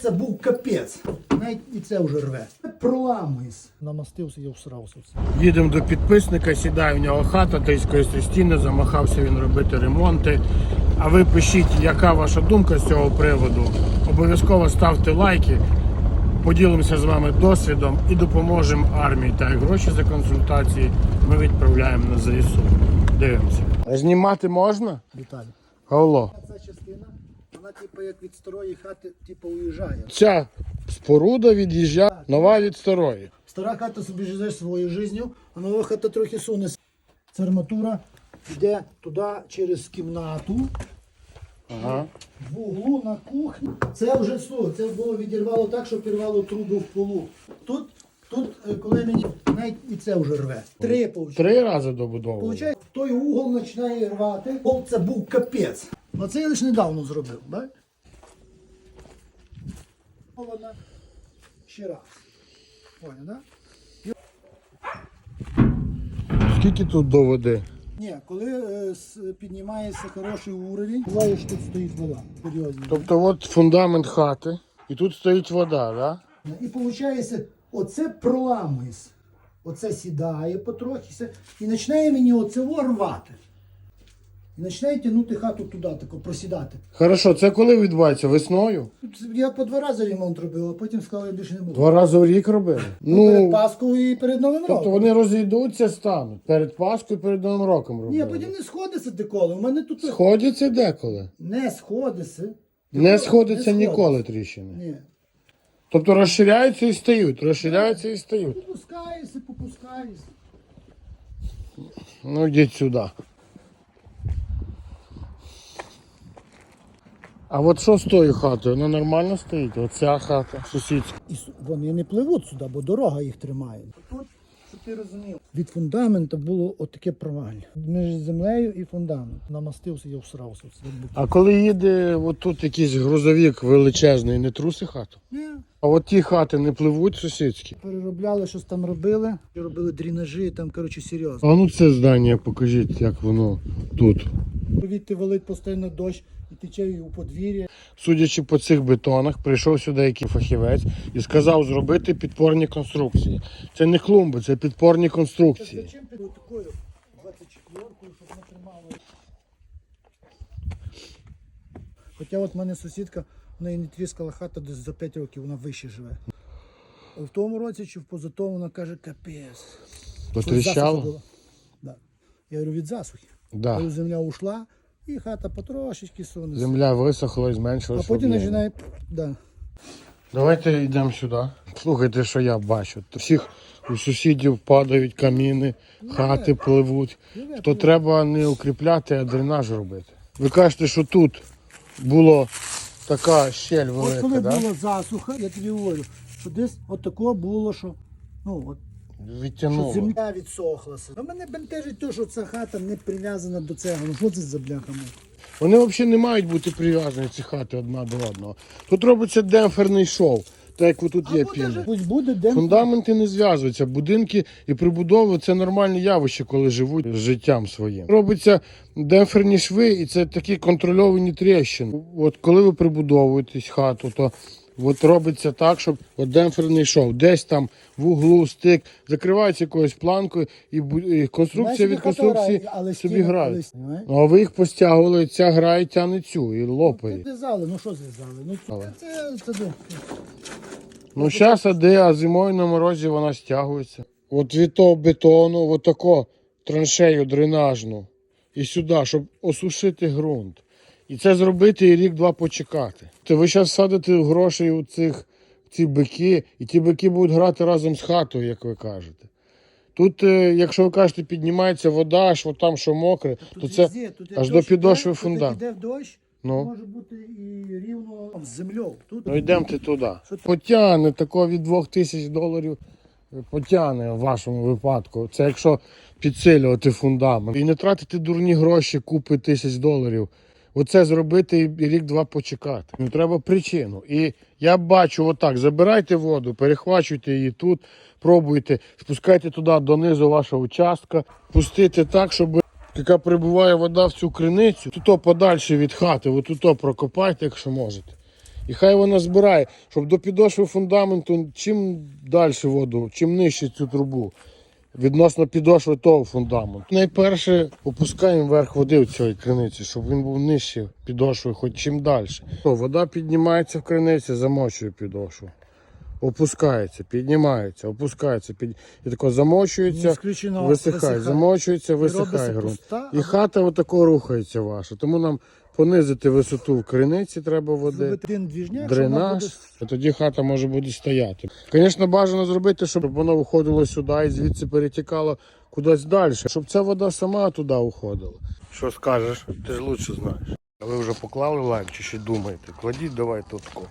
Це був капець. Навіть і це вже рве. Проламуєсь. Намастився і всрався. Їдемо до підписника, сідає в нього хата, тискає стіни, замахався він робити ремонти. А ви пишіть, яка ваша думка з цього приводу. Обов'язково ставте лайки, поділимося з вами досвідом і допоможемо армії. Та як гроші за консультації ми відправляємо на ЗСУ. Дивимося. Знімати можна? Віталій. Алло. Ця частина, вона типу як від старої хати, типу уїжджає. Ця споруда від'їжджає, нова від старої. Стара хата собі живе своєю життю, а нова хата трохи суне. Ця арматура йде туди через кімнату. Ага. В углу на кухні. Це вже слухай, це було відірвало так, що пірвало труби в полу. Тут, тут, е, коли мені навіть і це вже рве. Три. Три рази добудовували. Получається, той угол починає рвати. Пол це був капець. Оце я лише недавно зробив, так? Вона ще раз. Понял, да? Скільки тут до води? Ні, коли е, с- піднімається хороший уровень, буває, що тут стоїть вода. Серйозно. Тобто от фундамент хати, і тут стоїть вода, да? І виходить, оце проламується. Оце сідає потрохи все, і починає мені оце во рвати. І починає тягнути хату туди, тако просідати. Хорошо, це коли відбувається? Весною? Тут Я по два рази ремонт робив, а потім сказав, я більше не буду. Два рази в рік робили? перед Ну, Паскою і перед Новим тобто роком. вони розійдуться, стануть. Перед Паскою, перед Новим роком Ні, робили. потім не сходиться деколи. У мене тут Сходяться деколи? не сходиться. Не сходяться Не ніколи тріщини. Ні. Тобто розширяються і стають, розширяються і стають. Попускаєшся, попускаєшся. Ну йдіть сюди. А от що з тою хатою? Вона нормально стоїть? Оця хата, сусідська. І с- вони не пливуть сюди, бо дорога їх тримає. Тут, щоб ти розумів, від фундаменту було отаке провалля. Між землею і фундамент. Намастився і всрався. А коли їде отут якийсь грузовик величезний, не труси хату? Ні. А от ті хати не пливуть сусідські. Переробляли, щось там робили. Робили дренажі, там, коротше, серйозно. А ну це здання покажіть, як воно тут. Повітря валить постійно дощ тече і у подвір'я. Судячи по цих бетонах, прийшов сюди який фахівець і сказав зробити підпорні конструкції. Це не клумби, це підпорні конструкції. Зачем ти такою 24-кою, щоб не тримало? Хоча от в мене сусідка, в неї не тріскала хата десь за 5 років, вона вище живе. А в тому році чи в позатому вона каже, капець. Потріщало? Да. Я говорю, від засухи. Да. Коли земля ушла, і хата потрошечки суне. Земля висохла і зменшилася. А потім починає. Да. Давайте йдемо сюди. Слухайте, що я бачу. Всіх у сусідів падають каміни, хати пливуть. То треба не укріпляти, а дренаж робити. Ви кажете, що тут було така щель От велика, коли да? була засуха, я тобі говорю, що десь от такого було, що. Ну, от що земля відсохлася. А мене бентежить те, що ця хата не прив'язана до цього. Ну що це за бляха? Вони взагалі не мають бути прив'язані ці хати одна до одного. Тут робиться демпферний шов, так як тут є піни. Пусть буде де Фундаменти не зв'язуються. Будинки і прибудови це нормальне явище, коли живуть з життям своїм. Робиться демпферні шви, і це такі контрольовані тріщини. От коли ви прибудовуєтесь хату, то от робиться так, щоб от демпферний шов, десь там в углу стик, закривається якоюсь планкою, і, конструкція від конструкції собі грає. Ну, а ви їх постягували, ця грає, тягне цю і лопає. Зв'язали, ну що зв'язали? Ну це, це, Ну, зараз іде, а зимою на морозі вона стягується. От від того бетону, от траншею дренажну. І сюди, щоб осушити ґрунт. І це зробити і рік-два почекати. То ви зараз садите грошей у цих в ці бики, і ті бики будуть грати разом з хатою, як ви кажете. Тут, е, якщо ви кажете, піднімається вода, аж от там, що мокре, то це везде, тут аж до підошви іде, тут фундамент. як Іде в дощ, Ну. може бути і рівно з землею. Тут Ну йдемте туди. Що Потягне такого від 2 тисяч доларів. Потягне в вашому випадку. Це якщо підсилювати фундамент. І не тратити дурні гроші, купи тисяч доларів. Оце зробити і рік-два почекати. Ну треба причину. І я бачу отак: забирайте воду, перехвачуйте її тут, пробуйте, спускайте туди донизу вашого участка, пустити так, щоб яка прибуває вода в цю криницю, тут подальше від хати, от тут прокопайте, якщо можете. І хай вона збирає, щоб до підошви фундаменту, чим далі воду, чим нижче цю трубу. Відносно підошви того фундаменту. Найперше опускаємо верх води в цій криниці, щоб він був нижче підошви, хоч чим далі. Вода піднімається в криниці, замочує підошву. Опускається, піднімається, опускається, під... і тако замочується, висихає, висихає. замочується, висихає ґрунт. І хата отако рухається ваша. Тому нам понизити висоту в криниці треба води. Двіжняк, Дренаж, буде тоді хата може буде стояти. Звісно, бажано зробити, щоб воно виходило сюди і звідси перетікало кудись далі, щоб ця вода сама туди уходила. Що скажеш? Ти ж краще знаєш. А ви вже поклали лайк чи ще думаєте? Кладіть давайте отко.